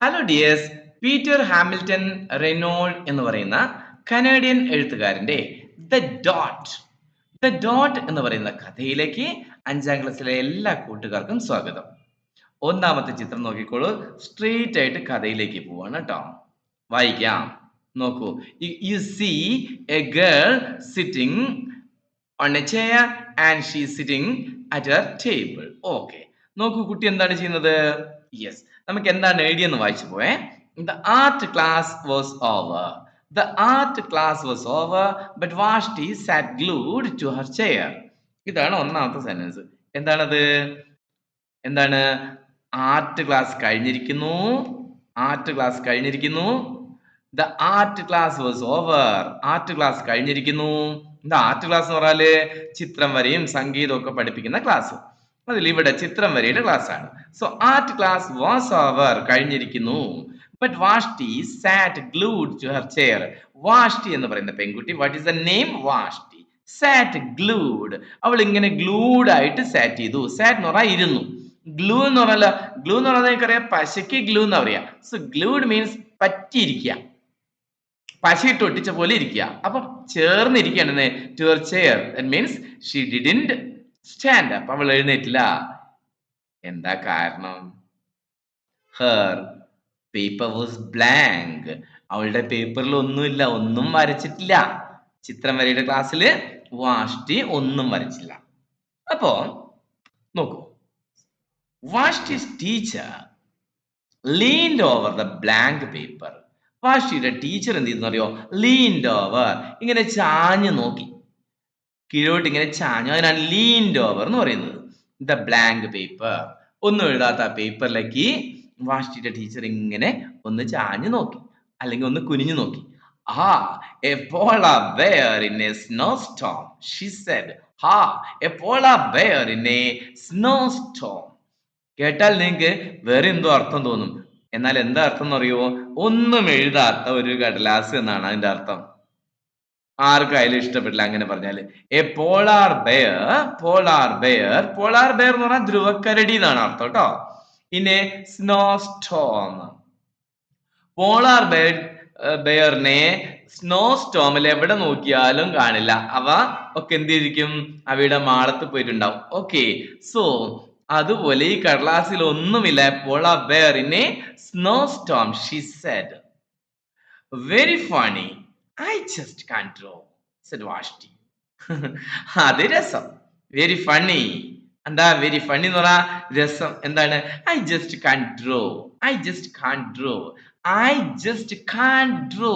Hello dears Peter Hamilton Renold എന്ന് പറയുന്ന Canadian എഴുത്തുകാരന്റെ ദ ഡോട്ട് ദ ഡോട്ട് എന്ന് പറയുന്ന കഥയിലേക്ക് അഞ്ചാം ക്ലാസ്സിലെ എല്ലാ കൂട്ടുകാർക്കും സ്വാഗതം. ഒന്നാമത്തെ ചിത്രം നോക്കിക്കോളൂ. സ്ട്രെയിറ്റ് ആയിട്ട് കഥയിലേക്ക് പോവാണ് കേട്ടോ. വായിക്കാം. നോക്കൂ. You see a girl sitting on a chair and she sitting at a table okay നോക്കൂ കുട്ടി എന്താണ് ചെയ്യുന്നത്? യെസ് നമുക്ക് എന്താണ് എഴുതിയെന്ന് വായിച്ചു പോയേ the art class was over the art class was over but Vashti sat glued to her chair ഇതാണ് ഒന്നാമത്തെ സെന്റൻസ് എന്താണത്? എന്താണ്? ആർട്ട് ക്ലാസ് കഴിഞ്ഞിരിക്കുന്നു. ആർട്ട് ക്ലാസ് കഴിഞ്ഞിരിക്കുന്നു. The art class was over art class കഴിഞ്ഞിരിക്കുന്നു. എന്താ ആർട്ട് ക്ലാസ് എന്ന് പറഞ്ഞാൽ? ചിത്രം വരെയും സംഗീതവും ഒക്കെ പഠിപ്പിക്കുന്ന ക്ലാസ് അതിൽ ഇവിടെ ചിത്രം വരയുടെ ക്ലാസ് ആണ് so art class was over കഴിഞ്ഞിരിക്കുന്നു. But Vashti sat glued to her chair Vashti എന്ന് പറയുന്ന പെൺകുട്ടി what is the name Vashti sat glued അവൾ ഇങ്ങനെ ഗ്ലൂഡ് ആയിട്ട് സാറ്റ് ചെയ്തു. സാറ്റ് എന്ന് പറഞ്ഞാൽ ഇരുന്നു. ഗ്ലൂ എന്ന് പറഞ്ഞാൽ ഗ്ലൂ എന്ന് പറഞ്ഞാൽ എനിക്കറിയാം പശയ്ക്ക് ഗ്ലൂ എന്ന് പറയാം. സോ ഗ്ലൂഡ് മീൻസ് പറ്റിയിരിക്കുക. പശയിട്ട് ഒട്ടിച്ച പോലെ ഇരിക്കുക. അപ്പം ചേർന്നിരിക്കുകയാണ്. To her chair that means she didn't stand up അവൾ എഴുന്നേറ്റില്ല. എന്താ കാരണം? ഹർ പേപ്പർ വാസ് ബ്ലാങ്ക് അവളുടെ പേപ്പറിൽ ഒന്നുമില്ല. ഒന്നും വരച്ചിട്ടില്ല. ചിത്രം വരയുടെ ക്ലാസ്സിൽ വാഷ്ടി ഒന്നും വരച്ചില്ല. അപ്പോ നോക്കൂ. Vashti's teacher leaned over the blank paper വാഷ്ടിയുടെ teacher എന്ത് ചെയ്തെന്ന് അറിയോ? ലീൻഡ് ഓവർ ഇങ്ങനെ ചാഞ്ഞു നോക്കി. കീഴോട്ട് ഇങ്ങനെ ചാഞ്ഞു. അതിനാണ് ലീൻഡ് ഓവർ എന്ന് പറയുന്നത്. ദ ബ്ലാങ്ക് പേപ്പർ ഒന്നും എഴുതാത്ത ആ പേപ്പറിലേക്ക് വാഷ്ടിയുടെ ടീച്ചർ ഇങ്ങനെ ഒന്ന് ചാഞ്ഞു നോക്കി. അല്ലെങ്കിൽ ഒന്ന് കുനിഞ്ഞു നോക്കി. ആ a polar bear in a snow storm she said ha a polar bear in a snow storm കേട്ടാൽ നിങ്ങൾക്ക് വേറെ എന്തോ അർത്ഥം തോന്നും. എന്നാൽ എന്താ അർത്ഥം എന്ന് അറിയുമോ? ഒന്നും എഴുതാത്ത ഒരു കടലാസ് എന്നാണ് അതിന്റെ അർത്ഥം. ആർക്കായാലും ഇഷ്ടപ്പെട്ടില്ല അങ്ങനെ പറഞ്ഞാൽ. A polar bear polar bear polar bear എന്ന് പറഞ്ഞാൽ ധ്രുവക്കരടി എന്നാണ് അർത്ഥം കേട്ടോ ഇനി സ്നോ സ്റ്റോം പോളാർ ബെയർ ബെയറിനെ സ്നോ സ്റ്റോമിൽ എവിടെ നോക്കിയാലും കാണില്ല. അവ ഒക്കെ എന്തിരിക്കും അവയുടെ മാളത്ത് പോയിട്ടുണ്ടാവും. ഓക്കെ. സോ അതുപോലെ ഈ കടലാസിൽ ഒന്നുമില്ല polar ബെയറിനെ snow storm she said. Very funny. I just can draw said Vashti അത് രസം. വെരി ഫണ്ണി എന്താ വെരി ഫണ്ണി എന്ന് പറഞ്ഞാൽ രസം. എന്താണ്? I just can't draw I just can't draw I just can't draw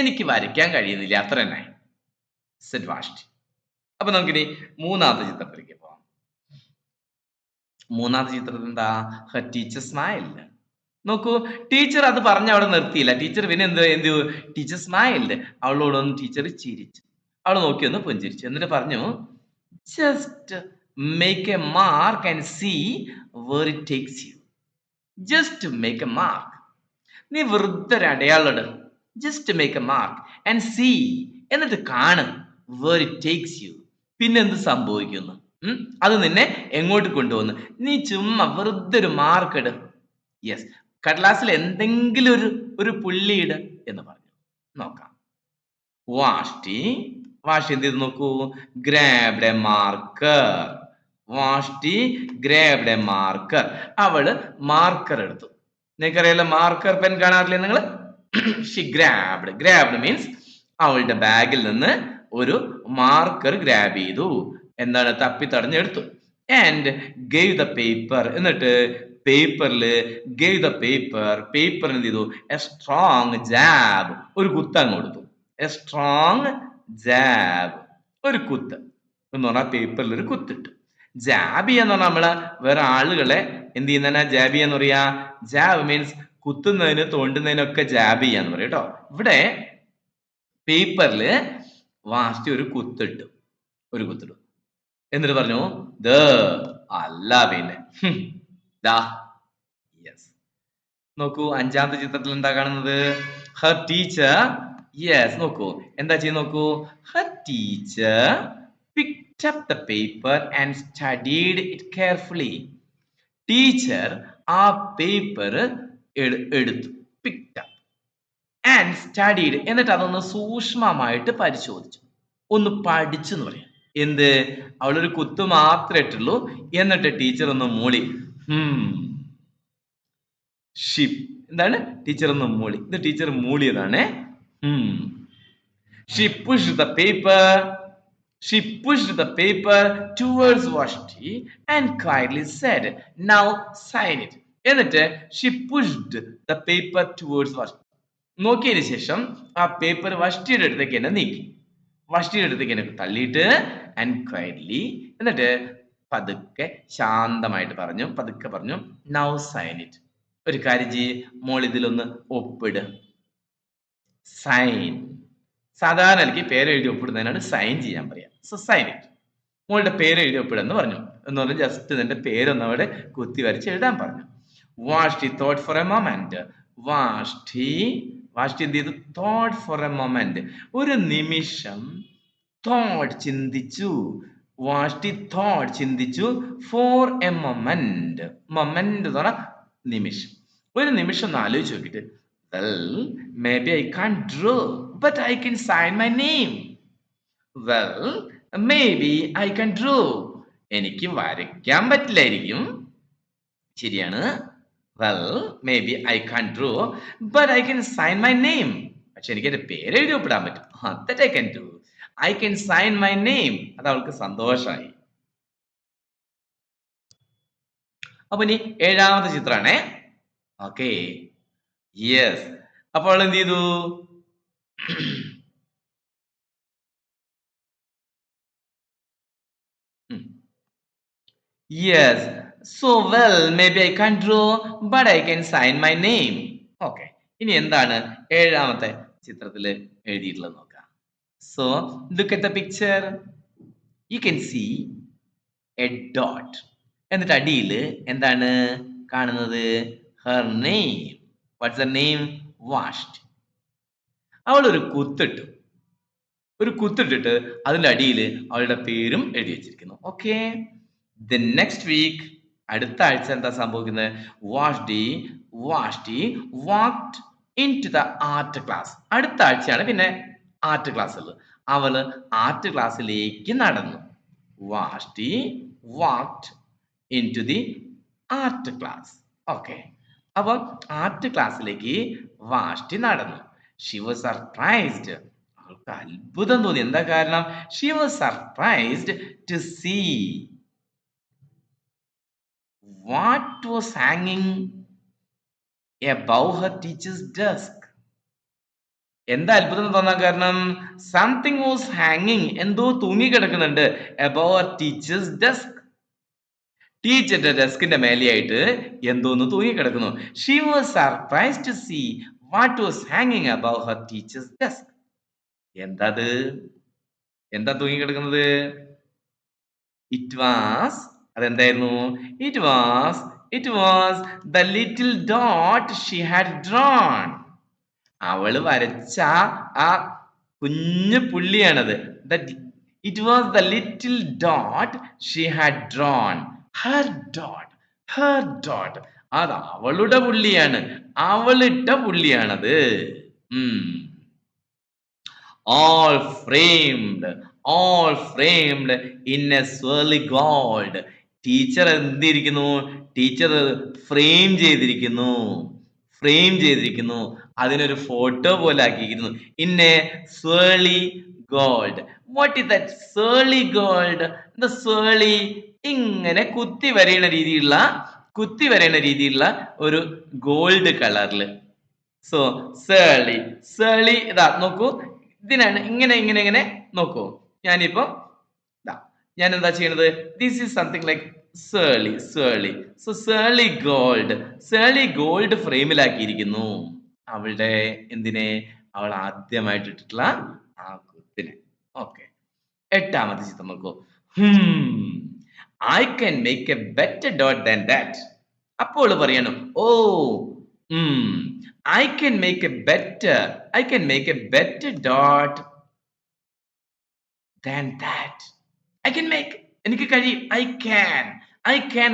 എനിക്ക് വരയ്ക്കാൻ കഴിയുന്നില്ല. അത്ര തന്നെ സെഡ് വാഷ്ടി അപ്പൊ നമുക്കിനി മൂന്നാമത്തെ ചിത്രത്തിലേക്ക് പോവാം മൂന്നാമത്തെ ചിത്രത്തിൽ എന്താ ഹർ ടീച്ചർ സ്മൈൽ നോക്കൂ ടീച്ചർ അത് പറഞ്ഞ അവിടെ നിർത്തിയില്ല. ടീച്ചർ പിന്നെ എന്ത് എന്ത് ടീച്ചർ സ്മൈൽഡ് അവളോടൊന്ന് ടീച്ചർ ചിരിച്ചു. അവൾ നോക്കി ഒന്ന് പുഞ്ചിരിച്ചു. എന്നിട്ട് പറഞ്ഞു just make a mark and see where it takes you just make a mark നീ ഒരു അടയാളിട് just make a mark and see എന്നിട്ട് കാണ് വേർ ഇറ്റ് ടേക്സ് യു പിന്നെ എന്ത് സംഭവിക്കുന്നു? അത് നിന്നെ എങ്ങോട്ട് കൊണ്ടുപോകുന്നു നീ ചുമ്മാ വെറുതെ ഒരു മാർക്ക് ഇട്. യെസ് കടലാസിൽ എന്തെങ്കിലും ഒരു ഒരു പുള്ളിയിട് എന്ന് പറഞ്ഞു. നോക്കാം. വാഷ്ടി വാഷി എന്ത് ചെയ്ത് നോക്കൂ? Grabbed a marker. Vashti grabbed a marker. അവൾ മാർക്കർ എടുത്തു. നിങ്ങൾക്കറിയാലോ മാർക്കർ പെൻ കാണാറില്ലേ നിങ്ങൾ ഷി ഗ്രാബ്ഡ്. ഗ്രാബ്ഡ് മീൻസ് അവളുടെ ബാഗിൽ നിന്ന് ഒരു മാർക്കർ ഗ്രാബ് ചെയ്തു. എന്താണ്? തപ്പി തടഞ്ഞെടുത്തു ആൻഡ് ഗേവ് ദ പേപ്പർ. എന്നിട്ട് പേപ്പറിൽ ഗേവ് ദ പേപ്പർ പേപ്പർ എന്ത് ചെയ്തു? എ സ്ട്രോങ് ജാബ് ഒരു കുത്ത് അങ്ങ് കൊടുത്തു. എ സ്ട്രോങ് ജാബ് ഒരു കുത്ത്. എന്ന് പറഞ്ഞാൽ പേപ്പറിൽ ഒരു കുത്തിട്ടു. ജാബി എന്ന് പറഞ്ഞാൽ നമ്മൾ വേറെ ആളുകളെ എന്ത് ചെയ്യുന്ന ജാബി എന്ന് പറയാ? ജാബ് മീൻസ് കുത്തുന്നതിന് തോണ്ടുന്നതിനൊക്കെ ജാബ് ചെയ്യാന്ന് പറയും കേട്ടോ ഇവിടെ പേപ്പറിൽ വാസ്റ്റി ഒരു കുത്തിട്ടു. ഒരു കുത്തിട്ടു. എന്നിട്ട് പറഞ്ഞു ദ അല്ല പിന്നെ. ദാ യെസ് നോക്കൂ അഞ്ചാമത്തെ ചിത്രത്തിൽ എന്താ കാണുന്നത്? ഹർ ടീച്ചർ യെസ് നോക്കൂ. എന്താ ചെയ്യുന്ന നോക്കൂ? Her teacher picked up the paper and studied it carefully. Teacher ആ പേപ്പർ എടുത്തു പിക്ഡ് അപ്പ് ആൻഡ് സ്റ്റഡീഡ് എന്നിട്ട് അതൊന്ന് സൂക്ഷ്മമായിട്ട് പരിശോധിച്ചു. ഒന്ന് പഠിച്ചു എന്ന് പറയാം. എന്ത്? അവളൊരു കുത്ത് മാത്രമേ ഇട്ടുള്ളൂ. എന്നിട്ട് ടീച്ചർ ഒന്ന് മൂളി. ഷിപ്പ് എന്താണ്? ടീച്ചർ ഒന്ന് മൂളി. ഇത് teacher മൂളിയതാണ്. She push the paper she push the paper towards Vashti and quietly said now sign it. എന്നിട്ട് she pushed the paper towards Vashti നോക്കിയതിന് ശേഷം ആ പേപ്പർ വഷ്ടിയുടെ അടുത്തേക്ക് എന്നെ നീക്കി. വഷ്ടിയുടെ അടുത്തേക്ക് എന്നെ തള്ളിയിട്ട് ആൻഡ് ക്വയറ്റ്ലി എന്നിട്ട് പതുക്കെ ശാന്തമായിട്ട് പറഞ്ഞു പതുക്കെ പറഞ്ഞു നൗ സൈൻ ഇറ്റ് ഒരു കാര്യം ചെയ്യ് മോൾ ഇതിലൊന്ന് ഒപ്പിട്. സൈൻ സാധാരണ എനിക്ക് പേര് എഴുതി ഒപ്പിടുന്നതിനാണ് സൈൻ ചെയ്യാൻ പറയാം. സോ സൈൻ ഇറ്റ് മോളുടെ പേര് എഴുതി ഒപ്പിടെന്ന് പറഞ്ഞു. എന്ന് പറഞ്ഞാൽ ജസ്റ്റ് നിന്റെ പേരൊന്ന് അവിടെ കുത്തി വരച്ച് എഴുതാൻ പറഞ്ഞു. Vashti thought for a moment Vashti Vashti എന്ത് ചെയ്തു? തോട്ട് ഫോർ എ മൊമെന്റ് ഒരു നിമിഷം തോട്ട് ചിന്തിച്ചു. വാഷ്ടി തോട്ട് ചിന്തിച്ചു ഫോർ എ മൊമെന്റ് മൊമെന്റ് എന്ന് പറഞ്ഞാൽ നിമിഷം. ഒരു നിമിഷം ഒന്ന് ആലോചിച്ച് നോക്കിയിട്ട് well maybe I can't draw but I can sign my name well maybe I can't draw എനിക്ക് വരയ്ക്കാൻ പറ്റില്ലായിരിക്കും. ശരിയാണ്. Well maybe I can't draw but I can sign my name പക്ഷെ എനിക്ക് എന്റെ പേര് എഴുതി ഒപ്പിടാൻ പറ്റും. That I can do I can sign my name അത് അവൾക്ക് സന്തോഷമായി അപ്പൊ ഇനി ഏഴാമത്തെ ചിത്രമാണേ ഓക്കെ യെസ് അപ്പോൾ അവൾ എന്ത് ചെയ്തു? Yes so well maybe I can't draw but I can sign my name okay ഇനി എന്താണ് ഏഴാമത്തെ ചിത്രത്തിൽ എഴുതിയിട്ടുള്ളത് നോക്കാം. So look at the picture. You can see a dot. എന്നിട്ട് അടിയിൽ എന്താണ് കാണുന്നത്? Her name what's a name Vashti അവൾ ഒരു കുത്തിട്ടു. ഒരു കുത്തിട്ടിട്ട് അതിന്റെ അടിയിൽ അവളുടെ പേരും എഴുതി വെച്ചിരിക്കുന്നു. ഓക്കെ ദ നെക്സ്റ്റ് വീക്ക് അടുത്ത ആഴ്ച എന്താ സംഭവിക്കുന്നത്? Vashti Vashti walked into the art class അടുത്ത ആഴ്ചയാണ് പിന്നെ ആർട്ട് ക്ലാസ്സിൽ. അവൾ ആർട്ട് ക്ലാസ്സിലേക്ക് നടന്നു. Vashti walked into the art class okay അപ്പം ആർട്ട് ക്ലാസ്സിലേക്ക് വാഷ്ടി നടന്നു. ഷി വാസ് സർപ്രൈസ്ഡ് അവൾക്ക് അത്ഭുതം തോന്നി. എന്താ കാരണം? She was surprised to see what was ഹാങ്ങിങ് എബവ് ഹർ ടീച്ചേഴ്സ് ഡെസ്ക് എന്താ അത്ഭുതം തോന്നാൻ കാരണം? സംതിങ് വാസ് ഹാങ്ങിങ് എന്തോ തൂങ്ങി കിടക്കുന്നുണ്ട്. എബവ് ടീച്ചേഴ്സ് ഡെസ്ക് ടീച്ചറിന്റെ ഡെസ്കിന്റെ മേലെയായിട്ട് എന്തോന്ന് തൂങ്ങി കിടക്കുന്നു. She was surprise to see what was ഹാങ്ങിങ് അബവ് ഹർ ടീച്ചേഴ്സ് ഡെസ്ക് എന്താത്? എന്താ തൂങ്ങി കിടക്കുന്നത്? It was അതെന്തായിരുന്നു? It was it was the little dot she had drawn അവൾ വരച്ച ആ കുഞ്ഞു പുള്ളിയാണത്. It was the little dot she had drawn her dot her dot അത് അവളുടെ പുള്ളിയാണ്. അവളിട്ട പുള്ളിയാണത്. All framed all framed in a swirly gold teacher എന്തിരിക്കുന്നു? Teacher frame ചെയ്തിരിക്കുന്നു. Frame ചെയ്തിരിക്കുന്നു. അതിനൊരു ഫോട്ടോ പോലെ ആക്കിയിരിക്കുന്നു. In swirly gold what is that swirly gold the swirly ഇങ്ങനെ കുത്തി വരയുന്ന രീതിയിലുള്ള കുത്തി വരയുന്ന രീതിയിലുള്ള ഒരു ഗോൾഡ് കളറിൽ സോ സേളി സേളി ഇതാ നോക്കൂ. ഇതിനാണ് ഇങ്ങനെ ഇങ്ങനെ ഇങ്ങനെ നോക്കൂ. ഞാനിപ്പോ ഞാൻ എന്താ ചെയ്യണത്? This is something like swirly swirly so swirly gold swirly gold ഫ്രെയിമിലാക്കിയിരിക്കുന്നു. അവളുടെ എന്തിനെ? അവൾ ആദ്യമായിട്ട് ഇട്ടിട്ടുള്ള ആ കുത്തിനെ. ഓക്കെ എട്ടാമത്തെ ചിത്രം നോക്കൂ. I can make a better dot than that അപ്പോൾ പറയണം ഓ I can make a better I can make a better dot than that I can make എനിക്ക് കഴിയും ഐ ക്യാൻ ഐ ക്യാൻ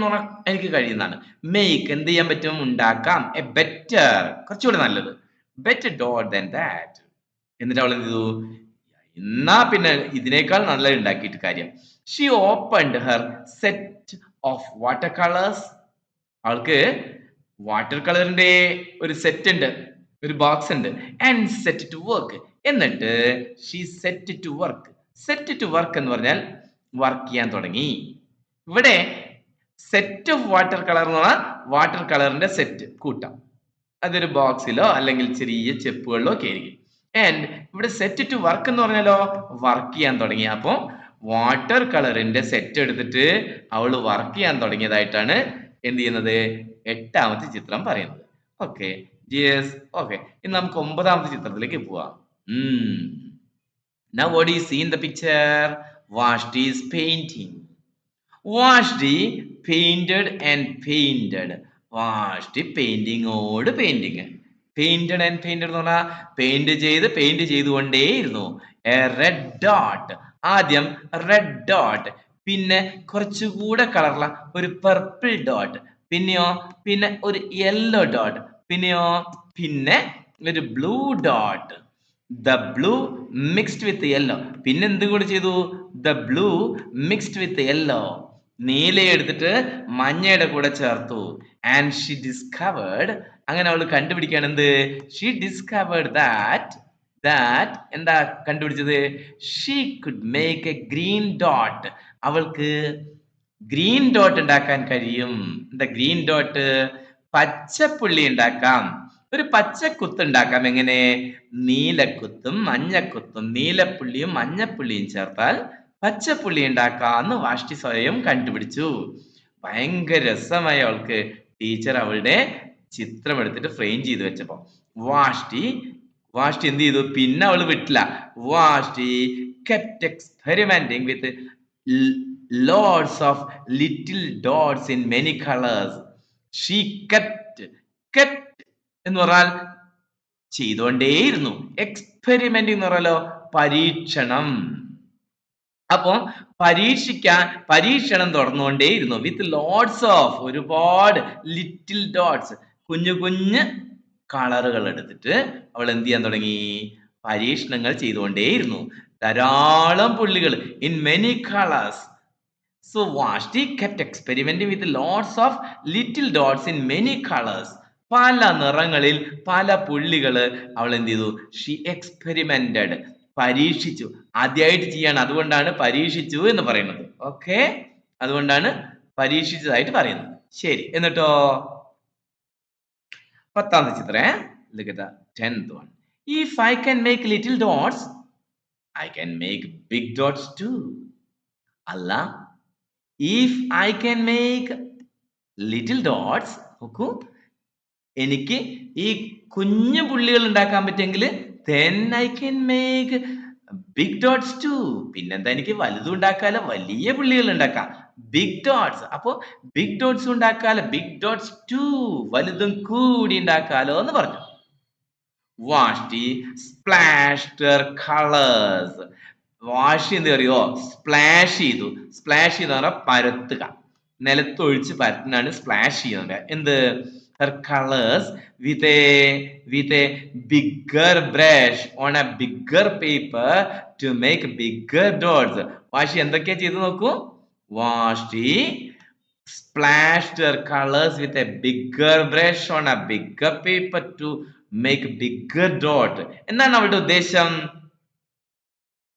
എനിക്ക് കഴിയുന്നതാണ്. മേക്ക് എന്ത് ചെയ്യാൻ പറ്റും? ഉണ്ടാക്കാം. എ ബെറ്റർ കുറച്ചുകൂടെ നല്ലത്. ബെറ്റർ ഡോട്ട് ദാൻ ദാറ്റ് എന്നിട്ട് അവൾ എന്ത് ചെയ്തു? എന്നാ പിന്നെ ഇതിനേക്കാൾ നല്ലത് ഉണ്ടാക്കിയിട്ട് കാര്യം. She opened her set of water colours അവൾക്ക് വാട്ടർ കളറിന്റെ ഒരു സെറ്റ് ഉണ്ട്. ഒരു ബോക്സ് ഉണ്ട്. ആൻഡ് സെറ്റ് ടു വർക്ക് എന്നിട്ട് she set to work set to work എന്ന് പറഞ്ഞാൽ വർക്ക് ചെയ്യാൻ തുടങ്ങി. ഇവിടെ സെറ്റ് ഓഫ് വാട്ടർ കളർ എന്ന് പറഞ്ഞാൽ വാട്ടർ കളറിന്റെ സെറ്റ് കൂട്ടാം. അതൊരു ബോക്സിലോ അല്ലെങ്കിൽ ചെറിയ ചെപ്പുകളിലോ ഒക്കെ ആയിരിക്കും. ആൻഡ് ഇവിടെ സെറ്റ് ടു വർക്ക് എന്ന് പറഞ്ഞാലോ? വർക്ക് ചെയ്യാൻ തുടങ്ങി. അപ്പോൾ വാട്ടർ കളറിന്റെ സെറ്റ് എടുത്തിട്ട് അവൾ വർക്ക് ചെയ്യാൻ തുടങ്ങിയതായിട്ടാണ് എന്ത് ചെയ്യുന്നത്? എട്ടാമത്തെ ചിത്രം പറയുന്നത്. ഓക്കെ യെസ് ഓക്കെ ഇനി നമുക്ക് ഒമ്പതാമത്തെ ചിത്രത്തിലേക്ക് പോവാം. Now what do you see in picture? Vashti is painting. Painted and painted. Vashti പെയിന്റിങ്ങോട് പെയിന്റിങ് പെയിന്റഡ് ആൻഡ് പെയിന്റഡ് എന്ന് പറഞ്ഞാൽ പെയിന്റ് ചെയ്ത് പെയിന്റ് ചെയ്തുകൊണ്ടേയിരുന്നു എ റെഡ് ഡോട്ട് ആദ്യം റെഡ് ഡോട്ട് പിന്നെ കുറച്ചുകൂടെ കളറുള്ള ഒരു പർപ്പിൾ ഡോട്ട് പിന്നെയോ പിന്നെ ഒരു യെല്ലോ ഡോട്ട് പിന്നെയോ പിന്നെ ഒരു blue dot the blue mixed with yellow പിന്നെ എന്തും കൂടി ചെയ്തു? The blue mixed with yellow നീല എടുത്തിട്ട് മഞ്ഞയുടെ കൂടെ ചേർത്തു. ആൻഡ് ഷി ഡിസ്കവേർഡ് അങ്ങനെ അവൾ കണ്ടുപിടിക്കുകയാണ് എന്ത്? ഷി ഡിസ്കവേർഡ് ദാറ്റ് ദാറ്റ് എന്താ കണ്ടുപിടിച്ചത്? She could make a green dot അവൾക്ക് ഗ്രീൻ ഡോട്ട് ഉണ്ടാക്കാൻ കഴിയും. എന്താ ഗ്രീൻ ഡോട്ട് പച്ചപ്പുള്ളി ഉണ്ടാക്കാം. ഒരു പച്ചക്കുത്ത് ഉണ്ടാക്കാം. എങ്ങനെ? നീലക്കുത്തും മഞ്ഞക്കുത്തും നീലപ്പുള്ളിയും മഞ്ഞപ്പുള്ളിയും ചേർത്താൽ പച്ചപ്പുള്ളി ഉണ്ടാക്കാന്ന് വാഷ്ടി സ്വയം കണ്ടുപിടിച്ചു. ഭയങ്കര രസമായി അവൾക്ക്. ടീച്ചർ അവളുടെ ചിത്രം എടുത്തിട്ട് ഫ്രെയിം ചെയ്ത് വെച്ചപ്പോ വാഷ്ടി വാഷ്ടി എന്ത് ചെയ്തു? പിന്നെ അവൾ വിട്ടില്ല. Vashti kept experimenting with loads of little dots in many colours she kept kept എന്ന് പറഞ്ഞാൽ ചെയ്തുകൊണ്ടേയിരുന്നു. എക്സ്പെരിമെന്റ് എന്ന് പറയാലോ പരീക്ഷണം. അപ്പോ പരീക്ഷിക്കാൻ പരീക്ഷണം തുടർന്നുകൊണ്ടേയിരുന്നു വിത്ത് ലോഡ്സ് ഓഫ് ഒരുപാട് ലിറ്റിൽ ഡോട്ട്സ് കുഞ്ഞു കുഞ്ഞ് കളറുകൾ എടുത്തിട്ട് അവൾ എന്ത് ചെയ്യാൻ തുടങ്ങി? പരീക്ഷണങ്ങൾ ചെയ്തുകൊണ്ടേയിരുന്നു. ധാരാളം പുള്ളികൾ in many colours so wash Vashti kept experimenting with loads of little dots in many colours പല നിറങ്ങളിൽ പല പുള്ളികൾ അവൾ എന്ത് ചെയ്തു? ഷി എക്സ്പെരിമെന്റഡ് പരീക്ഷിച്ചു. ആദ്യമായിട്ട് ചെയ്യാണ്. അതുകൊണ്ടാണ് പരീക്ഷിച്ചു എന്ന് പറയുന്നത്. ഓക്കെ അതുകൊണ്ടാണ് പരീക്ഷിച്ചതായിട്ട് പറയുന്നത്. ശരി. എന്നിട്ടോ? പത്താമത്തെ ചിത്രേ. Tenth one if I can make little dots I can make big dots too അല്ല if I can make little dots നോക്കൂ. എനിക്ക് ഈ കുഞ്ഞു പുള്ളികൾ ഉണ്ടാക്കാൻ പറ്റുമെങ്കിൽ then i can make big dots too പിന്നെന്താ എനിക്ക് വലുതും ഉണ്ടാക്കാലോ വലിയ പുള്ളികൾ ഉണ്ടാക്കാം. ബിഗ് ഡോട്ട്സ് അപ്പോ ബിഗ് ഡോട്ട്സ് ഉണ്ടാക്കാലോ ബിഗ് ഡോട്ട്സ് ടു വലുതും കൂടി ഉണ്ടാക്കാലോ എന്ന് പറഞ്ഞു. വാഷ്ടി സ്പ്ലാഷ് കളേഴ്സ് വാഷ് എന്ത് അറിയോ? സ്പ്ലാഷ് ചെയ്തു. സ്പ്ലാഷ് ചെയ്ത് പറഞ്ഞാൽ പരത്തുക. നിലത്തൊഴിച്ച് പരത്തുന്നതാണ് സ്പ്ലാഷ് ചെയ്യുന്നത്. എന്ത്? Her colors with a with a bigger brush on a bigger paper to make bigger dots വാഷി എന്തൊക്കെ ചെയ്തു നോക്കൂ വാഷി splashed her colors with a bigger brush on a bigger paper to make bigger dot എന്താണ് അവളുടെ ഉദ്ദേശം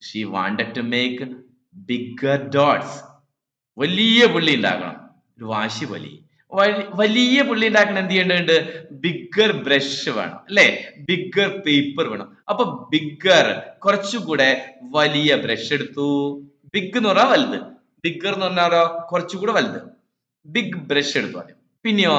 she wanted to make bigger dots വലിയ പുള്ളി ഉണ്ടാക്കണം ഒരു വാശി വലി വലിയ പുള്ളി ഉണ്ടാക്കണം എന്ത് ചെയ്യേണ്ടതുണ്ട്? ബിഗ്ഗർ ബ്രഷ് വേണം അല്ലെ? ബിഗ്ഗർ പേപ്പർ വേണം. അപ്പൊ ബിഗ്ഗർ കുറച്ചുകൂടെ വലിയ ബ്രഷ് എടുത്തു. ബിഗ് എന്ന് പറഞ്ഞാൽ വലുത്. ബിഗ്ഗർ എന്ന് പറഞ്ഞാലോ കുറച്ചുകൂടെ വലുത്. ബിഗ് ബ്രഷ് എടുത്തു ആദ്യം. പിന്നെയോ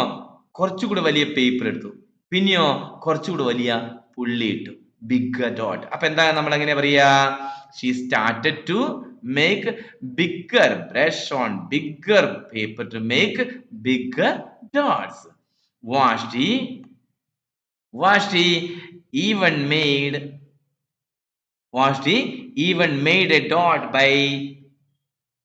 കുറച്ചുകൂടെ വലിയ പേപ്പർ എടുത്തു. പിന്നെയോ കുറച്ചുകൂടെ വലിയ പുള്ളി ഇട്ടു. ബിഗ് ഡോട്ട് അപ്പൊ എന്താ നമ്മൾ എങ്ങനെ പറയാ she started to make bigger brush on bigger paper to make bigger dots Vashti Vashti even made Vashti even made a dot by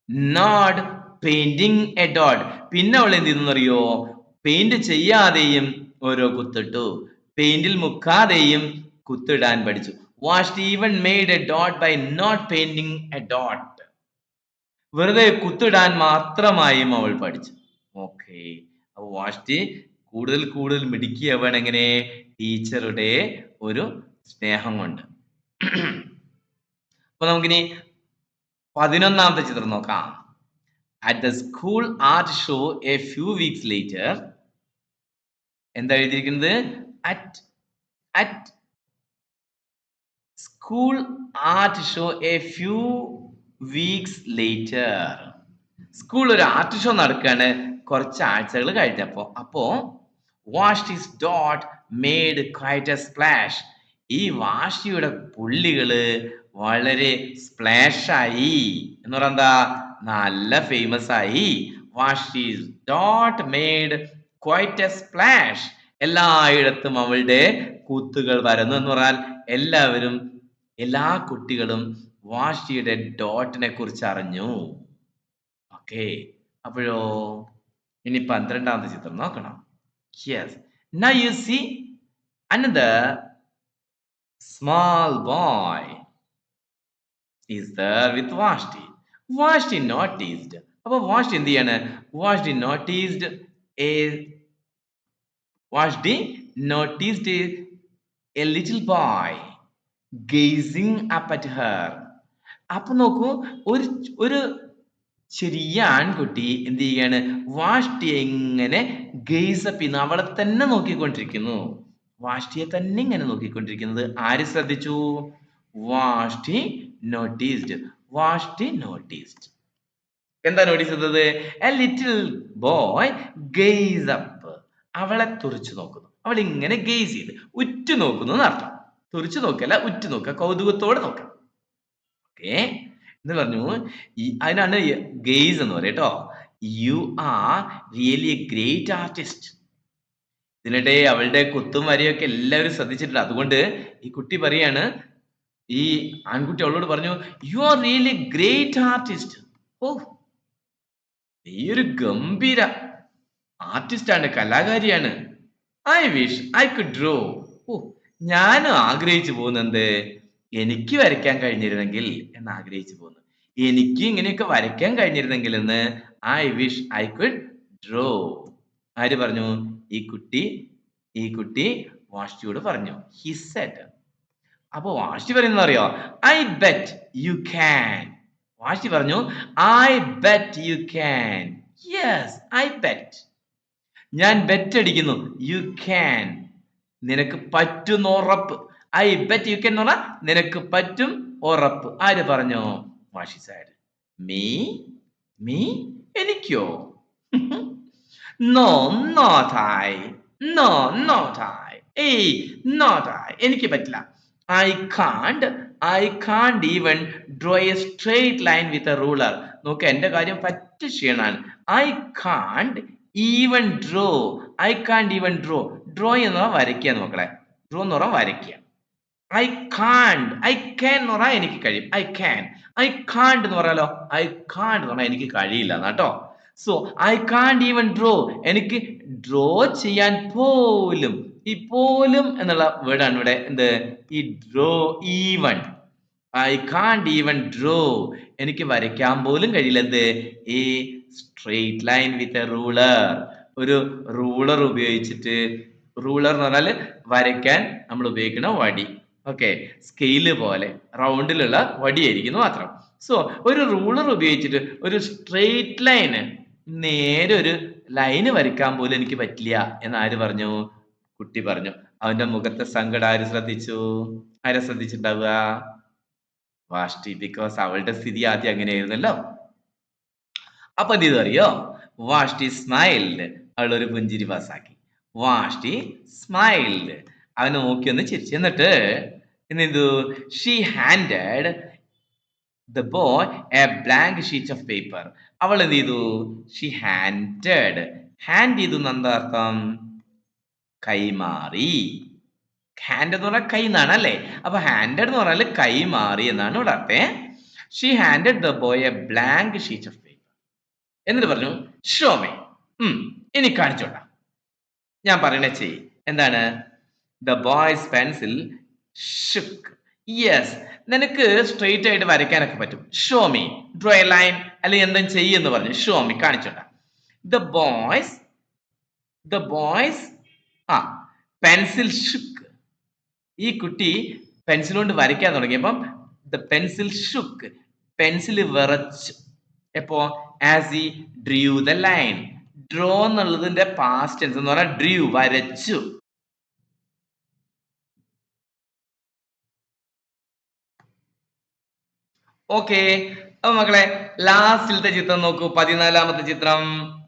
not painting a dot പിന്നെ അവൾ എന്ത് ചെയ്തു അറിയോ പെയിന്റ് ചെയ്യാതെയും ഓരോ കുത്തിട്ടു. പെയിന്റിൽ മുക്കാതെയും കുത്തിടാൻ പഠിച്ചു. Wash even made a dot by not painting a dot വെറുതെ കുത്തിടാൻ മാത്രമായും അവൾ പഠിച്ചു. ഓക്കെ അപ്പൊ വാഷ്ടി കൂടുതൽ കൂടുതൽ മിടുക്കിയവൻ എങ്ങനെ? ടീച്ചറുടെ ഒരു സ്നേഹം കൊണ്ട്. അപ്പൊ നമുക്കിനി പതിനൊന്നാമത്തെ ചിത്രം നോക്കാം. At the school art show a few weeks later എന്താ എഴുതിയിരിക്കുന്നത്? At at school art show a few weeks later school ഒരു ആർട്ട് ഷോ നടക്കുകയാണ് കുറച്ച് ആഴ്ചകൾ കഴിഞ്ഞപ്പോ അപ്പോ വാഷ് is dot made quite a splash. ഈ വാഷിയുടെ പുള്ളികൾ വളരെ സ്പ്ലാഷ് ആയി എന്ന് പറഞ്ഞാ എന്താ? നല്ല ഫേമസ് ആയി വാഷ് is dot made quite a splash. എല്ലായിടത്തും അവളുടെ കൂത്തുകൾ വരുന്നു. എന്ന് പറഞ്ഞാൽ എല്ലാവരും എല്ലാ കുട്ടികളും വാഷിയുടെ ഡോട്ടിനെ കുറിച്ച് അറിഞ്ഞു. ഓക്കെ. അപ്പോഴോ? ഇനി പന്ത്രണ്ടാമത്തെ ചിത്രം നോക്കണം. Yes now you see another small boy is there with Vashti Vashti noticed അപ്പൊ വാഷ്ടി എന്ത് ചെയ്യാണ്? Vashti noticed a Vashti noticed a little boy gazing up at her അപ്പൊ നോക്കൂ ഒരു ഒരു ചെറിയ ആൺകുട്ടി എന്ത് ചെയ്യാണ്? വാഷ്ടി എങ്ങനെ ഗെയ്സപ്പ് ചെയ്യുന്നു. അവളെ തന്നെ നോക്കിക്കൊണ്ടിരിക്കുന്നു. വാഷ്ടിയെ തന്നെ ഇങ്ങനെ നോക്കിക്കൊണ്ടിരിക്കുന്നത്. ആര് ശ്രദ്ധിച്ചു? വാഷ്ടി നോട്ടീസ്ഡ് വാഷ്ടി നോട്ടീസ്ഡ് എന്താ നോട്ടീസ് ചെയ്തത്? A little boy gaze up അവളെ തുറച്ചു നോക്കുന്നു. അവൾ ഇങ്ങനെ ഗെയ്സ് ചെയ്ത് ഉറ്റു നോക്കുന്നു എന്നർത്ഥം. തുറിച്ചു നോക്കല്ല ഉറ്റു നോക്കുക കൗതുകത്തോടെ നോക്കാം. ഓക്കെ? എന്ന് പറഞ്ഞു ഈ അതിനാണ് ഗെയ്സ് എന്ന് പറയാം കേട്ടോ. You are really a great artist ഇതിനിടെ അവളുടെ കുത്തും വരെയൊക്കെ എല്ലാവരും ശ്രദ്ധിച്ചിട്ടുണ്ട്. അതുകൊണ്ട് ഈ കുട്ടി പറയാണ് ഈ ആൺകുട്ടി അവളോട് പറഞ്ഞു you are really great artist ഓ നീ ഒരു ഗംഭീര ആർട്ടിസ്റ്റ് ആണ് കലാകാരിയാണ്. I wish I could draw ഓ ഞാനും ആഗ്രഹിച്ചു പോകുന്നത് എനിക്ക് വരയ്ക്കാൻ കഴിഞ്ഞിരുന്നെങ്കിൽ എന്ന് ആഗ്രഹിച്ചു പോകുന്നു. എനിക്ക് ഇങ്ങനെയൊക്കെ വരയ്ക്കാൻ കഴിഞ്ഞിരുന്നെങ്കിൽ എന്ന് I wish I could draw ആര് പറഞ്ഞു? ഈ കുട്ടി ഈ കുട്ടി വാഷിയോട് പറഞ്ഞു. ഹി സെറ്റ് അപ്പൊ വാഷി പറയുന്ന അറിയോ? I bet you can Vashti പറഞ്ഞു I bet you can yes I bet ഞാൻ ബെറ്റ് അടിക്കുന്നു. യു ക്യാൻ നിനക്ക് പറ്റുന്ന ഉറപ്പ്. ഐ ബെറ്റ് യു കെ എന്ന് പറഞ്ഞാൽ നിനക്ക് പറ്റും ഉറപ്പ്. ആര് പറഞ്ഞു? വാഷി സാർ മീ? മീ? എനിക്കോ? No not I no not I ഏയ് നോട്ട് ഐ എനിക്ക് പറ്റില്ല. I can't I can't even draw a straight line with a ruler നോക്ക് എന്റെ കാര്യം പറ്റ ക്ഷീണാണ്. I can't even draw I can't even draw draw എന്ന് പറഞ്ഞാൽ വരയ്ക്കുക എന്ന് മക്കളെ. ഡ്രോ എന്ന് പറഞ്ഞാൽ വരയ്ക്കുക. ഐ കാണ്ട് ഐ ക്യാൻ എന്ന് പറഞ്ഞാൽ എനിക്ക് കഴിയും. ഐ ക്യാൻ ഐ കാണ്ട് എന്ന് പറയാലോ ഐ കാണ്ട് എന്ന് പറഞ്ഞാൽ എനിക്ക് കഴിയില്ല കേട്ടോ so I can't even draw എനിക്ക് ഡ്രോ ചെയ്യാൻ പോലും ഈ പോലും എന്നുള്ള വേർഡാണ് ഇവിടെ എന്ത്? ഈ draw even I can't even draw എനിക്ക് വരയ്ക്കാൻ പോലും കഴിയില്ല. എന്ത്? ഈ straight line with a ruler ഒരു റൂളർ ഉപയോഗിച്ചിട്ട് റൂളർ എന്ന് പറഞ്ഞാൽ വരയ്ക്കാൻ നമ്മൾ ഉപയോഗിക്കുന്ന വടി. ഓക്കെ സ്കെയിൽ പോലെ റൗണ്ടിലുള്ള വടിയായിരിക്കുന്നു മാത്രം. സോ ഒരു റൂളർ ഉപയോഗിച്ചിട്ട് ഒരു സ്ട്രെയിറ്റ് ലൈന് നേരെ ഒരു ലൈന് വരയ്ക്കാൻ പോലും എനിക്ക് പറ്റില്ല എന്ന് ആര് പറഞ്ഞു? കുട്ടി പറഞ്ഞു. അവന്റെ മുഖത്തെ സങ്കടം ആര് ശ്രദ്ധിച്ചു? ആരെ ശ്രദ്ധിച്ചിട്ടുണ്ടാവുക? വാഷ്ടി ബിക്കോസ് അവളുടെ സ്ഥിതി ആദ്യം അങ്ങനെയായിരുന്നല്ലോ. അപ്പൊ എന്ത് ചെയ്തറിയോ വാഷ്ടി സ്മൈൽഡ് അവളൊരു പുഞ്ചിരി പാസ്സാക്കി വാഷ്ടി സ്മൈൽഡ്. അവനെ നോക്കി ഒന്ന് ചിരിച്ചു. എന്നിട്ട് എന്ത് she handed the boy a blank sheet of paper അവൾ എന്ത് ചെയ്തു ഷീ ഹാൻഡഡ് ഹാൻഡ് ചെയ്തു എന്താ അർത്ഥം? കൈമാറി. ഹാൻഡ് എന്ന് പറഞ്ഞാൽ കൈ എന്നാണ് അല്ലേ? അപ്പൊ ഹാൻഡഡ് എന്ന് പറഞ്ഞാൽ കൈമാറി എന്നാണ് ഇവിടെ അർത്ഥം. She handed the boy a blank sheet of paper എന്നിട്ട് പറഞ്ഞു ഷോമേ ഉം ഇനി കാണിച്ചോട്ടാ. ഞാൻ പറയണേ ചെയ്. എന്താണ്? The boy's pencil shook yes നിനക്ക് സ്ട്രെയിറ്റ് ആയിട്ട് വരയ്ക്കാനൊക്കെ പറ്റും. Show me draw a line അല്ലെങ്കിൽ എന്തും ചെയ്യെന്ന് പറഞ്ഞു. ഷോ മീ കാണിച്ചോട്ടാ ദ ബോയ്സ് ദ ബോയ്സ് ആ പെൻസിൽ ഷുക്ക് ഈ കുട്ടി പെൻസിൽ കൊണ്ട് വരയ്ക്കാൻ തുടങ്ങിയപ്പം ദ പെൻസിൽ ഷുക്ക് പെൻസിൽ വിറച്ചു. എപ്പോ? As he drew the line draw എന്നുള്ളതിന്റെ പാസ്റ്റ് ടെൻസ് എന്ന് പറഞ്ഞാൽ ഡ്രൂ വരച്ചു. ഓക്കെ അപ്പൊ മക്കളെ ലാസ്റ്റിലത്തെ ചിത്രം നോക്കൂ. പതിനാലാമത്തെ ചിത്രം.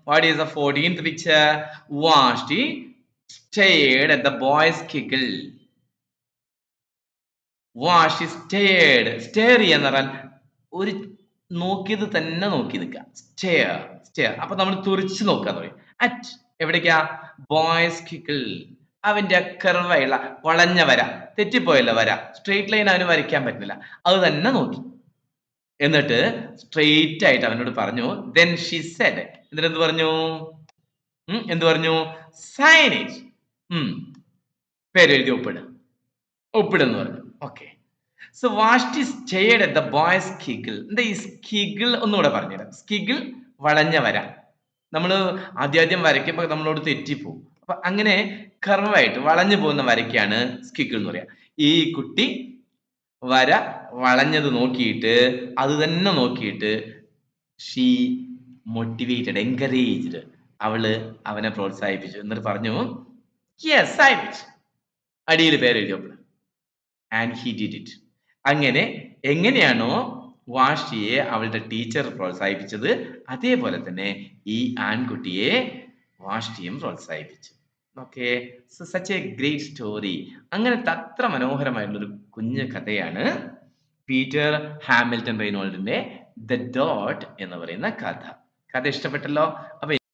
What is the fourteenth picture Vashti stared at the boy's squiggle Vashti stared stare ചെയ്യാന്ന് പറഞ്ഞാൽ ഒരു നോക്കിയത് തന്നെ നോക്കി നിൽക്കുക. സ്റ്റെയർ സ്റ്റെയർ അപ്പൊ നമ്മൾ തുറിച്ച് നോക്കാൻ തുടങ്ങി അറ്റ് എവിടേക്കാ? ബോയ്സ് കിക്കിൾ അവന്റെ കർവയുള്ള വളഞ്ഞ വര. തെറ്റിപ്പോയല്ല വര. സ്ട്രെയിറ്റ് ലൈൻ അവന് വരയ്ക്കാൻ പറ്റുന്നില്ല. അത് തന്നെ നോക്കി. എന്നിട്ട് സ്ട്രെയിറ്റ് ആയിട്ട് അവനോട് പറഞ്ഞു ദെൻ ഷി സെഡ് എന്നിട്ട് എന്ത് പറഞ്ഞു? എന്ത് പറഞ്ഞു? സൈനേജ് പേര് എഴുതി ഒപ്പിട്. ഒപ്പിടെന്ന് പറഞ്ഞു. Okay so Vashti at the boy's squiggle എന്താ ഈ സ്കിഗിൾ ഒന്നുകൂടെ പറഞ്ഞുതരാം. സ്കിഗിൾ വളഞ്ഞ വര നമ്മൾ ആദ്യാദ്യം വരയ്ക്കുമ്പോൾ നമ്മളോട് തെറ്റിപ്പോവും. അപ്പൊ അങ്ങനെ കർവായിട്ട് വളഞ്ഞു പോകുന്ന വരയ്ക്കാണ് സ്കിഗിൾ എന്ന് പറയാം. ഈ കുട്ടി വര വളഞ്ഞത് നോക്കിയിട്ട് അത് തന്നെ നോക്കിയിട്ട് ഷീ മോട്ടിവേറ്റഡ് എൻകറേജ്ഡ് അവൾ അവനെ പ്രോത്സാഹിപ്പിച്ചു. എന്നിട്ട് പറഞ്ഞു യെസ് ഐ അടിയിൽ പേര് എഴുതിയപ്പോൾ ആൻഡ് ഹി ഡിഡ് ഇറ്റ് അങ്ങനെ എങ്ങനെയാണോ വാഷിയെ അവളുടെ ടീച്ചർ പ്രോത്സാഹിപ്പിച്ചത്? അതേപോലെ തന്നെ ഈ ആൺകുട്ടിയെ വാഷ്ടിയും പ്രോത്സാഹിപ്പിച്ചു. Okay such a great story അങ്ങനത്തെ അത്ര മനോഹരമായിട്ടുള്ള ഒരു കുഞ്ഞു കഥയാണ് പീറ്റർ ഹാമിൽട്ടൺ റെയ്നോൾഡിന്റെ ദ ഡോട്ട് എന്ന് പറയുന്ന കഥ. കഥ ഇഷ്ടപ്പെട്ടല്ലോ? അപ്പൊ